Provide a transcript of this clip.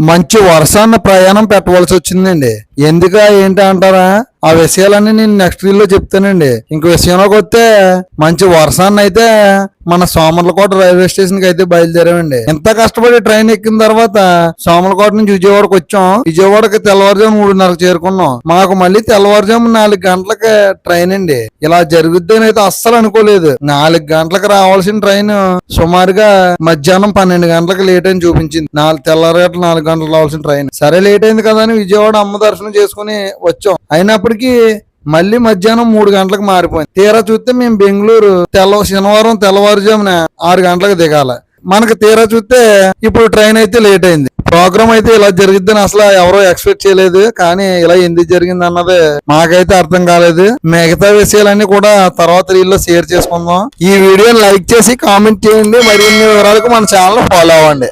మంచి వర్షాన్ని ప్రయాణం పెట్టవలసి వచ్చిందండి. ఎందుక ఏంటి అంటారా? ఆ విషయాలన్నీ నేను నెక్స్ట్ వీల్లో చెప్తానండి. ఇంక విషయంలోకి వస్తే మంచి వర్షాన్ని అయితే మన సోమర్లకోట రైల్వే స్టేషన్కి అయితే బయలుదేరామండి. ఎంత కష్టపడి ట్రైన్ ఎక్కిన తర్వాత సోమలకోట నుంచి విజయవాడకి వచ్చాం. విజయవాడకి తెల్లవారుజాము మూడున్నరకు చేరుకున్నాం. మాకు మళ్ళీ తెల్లవారుజాము నాలుగు గంటలకి ట్రైన్ అండి. ఇలా జరుగుద్దని అయితే అస్సలు అనుకోలేదు. నాలుగు గంటలకు రావాల్సిన ట్రైన్ సుమారుగా మధ్యాహ్నం పన్నెండు గంటలకు లేట్ అని చూపించింది. నాలుగు తెల్లవారు గంటలు నాలుగు గంటలకు రావాల్సిన ట్రైన్. సరే లేట్ అయింది కదా అని విజయవాడ అమ్మ దర్శనం చేసుకుని వచ్చాం. అయినప్పటికీ మళ్ళీ మధ్యాహ్నం మూడు గంటలకు మారిపోయింది. తీరా చూస్తే మేము బెంగళూరు తెల్ల శనివారం తెల్లవారుజామున ఆరు గంటలకు దిగాల. మనకు తీరా చూస్తే ఇప్పుడు ట్రైన్ అయితే లేట్ అయింది. ప్రోగ్రామ్ అయితే ఇలా జరిగిద్దని అసలు ఎవరో ఎక్స్పెక్ట్ చేయలేదు. కానీ ఇలా ఎందుకు జరిగింది అన్నది మాకైతే అర్థం కాలేదు. మిగతా విషయాలన్నీ కూడా తర్వాత రీల్లో షేర్ చేసుకుందాం. ఈ వీడియోని లైక్ చేసి కామెంట్ చేయండి. మరిన్ని వివరాలకు మన ఛానల్ ఫాలో అవ్వండి.